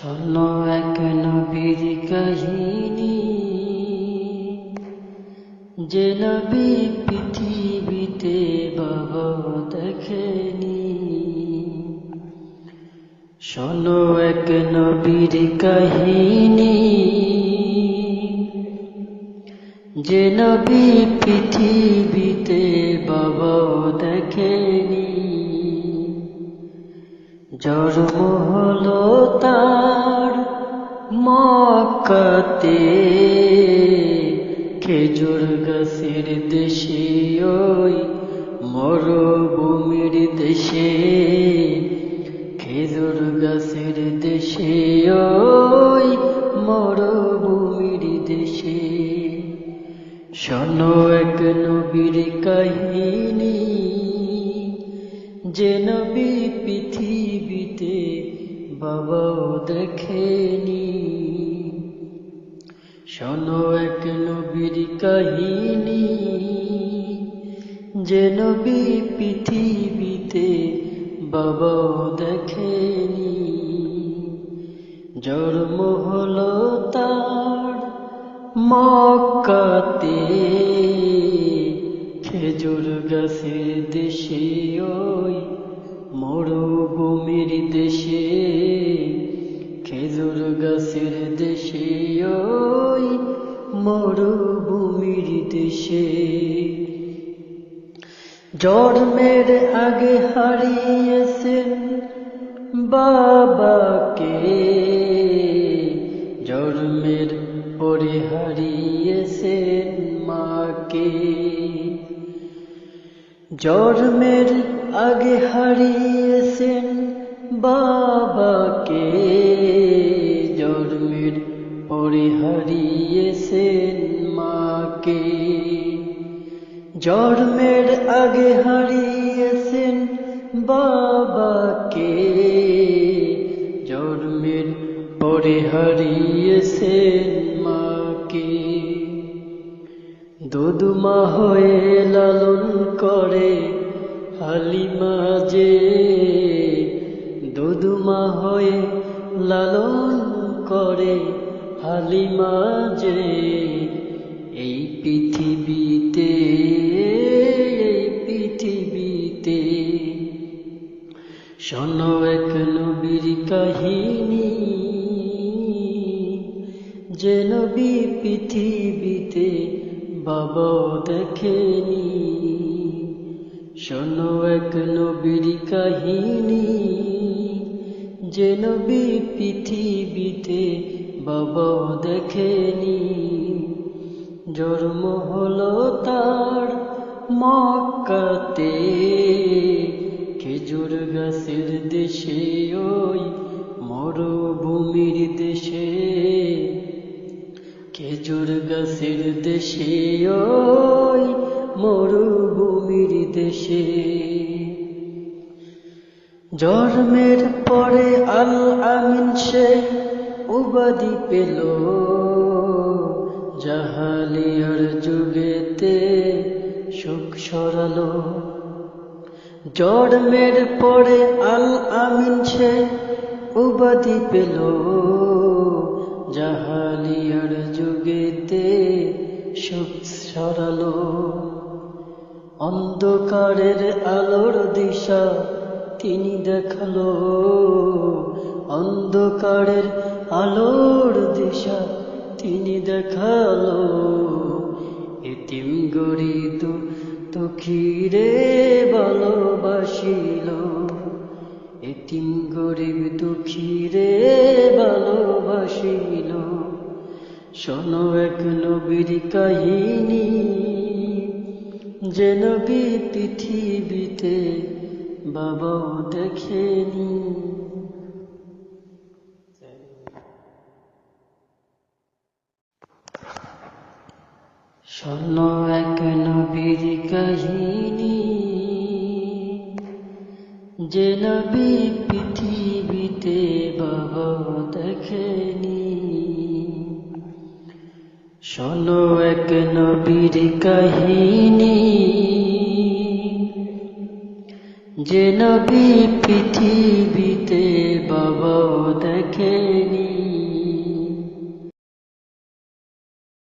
শোনো এক নবীর কাহিনী। যে নবী পৃথিবীতে বাবা দেখেনি। শোনো এক নবীর কাহিনী। যে নবী পৃথিবীতে জন্ম হলো তার মক্কাতে। খেজুর গাছের দেশে, ওই মরুভূমির দেশে। খেজুর গাছের দেশে, ওই মরুভূমির দেশে। শোনো এক নবীর কাহিনী, যে নবী পৃথিবীতে বাবাও দেখেনি শোনো এক নবীর কাহিনী যে নবী পৃথিবীতে বাবাও দেখেনি জন্ম হলো তার মক্কাতে খেজুর গাছের দেশে মরুভূমির দেশে। জন্মের আগে হারিয়েছেন বাবাকে। জন্মের পরে হারিয়েছেন মাকে। জন্মের আগে হারিয়েছেন বাবাকে। পরে হারিয়েছেন মাকে জন্মের আগে হারিয়েছেন বাবাকে জন্মের পরে হারিয়েছেন মাকে দুদুমা হয়ে লালন করে হালিমা যে দুদুমা হয়ে লালন করে হালিমা যে এই পৃথিবীতে এই পৃথিবীতে। শোনো এক নবীর কাহিনী, যে নবী পৃথিবীতে বাবা দেখেনি। শোনো এক নবীর কাহিনী যে নবী পৃথিবীতে বাবা দেখেনি। জন্ম হলো তার মক্কাতে। খেজুর গাছের দেশে, ওই মরুভূমির দেশে। খেজুর গাছের দেশে, ওই মরুভূমির দেশে। জন্মের পরে উবাদি পেল। জাহালিয়ার যুগেতে সুখ সরালো। জন্মের পরে আল আমিন সে উবাদি পেল। জাহালিয়ার যুগেতে সুখ সরালো। অন্ধকারের আলোর দিশা তিনি দেখাল। অন্ধকারের আলোর দিশা তিনি দেখাল। এতিম গরিব দুঃখীরে ভালোবাসিল। এতিম গরিব দুঃখীরে ভালোবাসিল। শোনো এক নবীর কাহিনী। যে নবী পৃথিবীতে বাবাও দেখেনি। শোনো এক নবীর কাহিনী। যে নবী পৃথিবীতে বাবা দেখেনি। শোনো এক নবীর কাহিনী। যে নবী পৃথিবীতে বাবা দেখে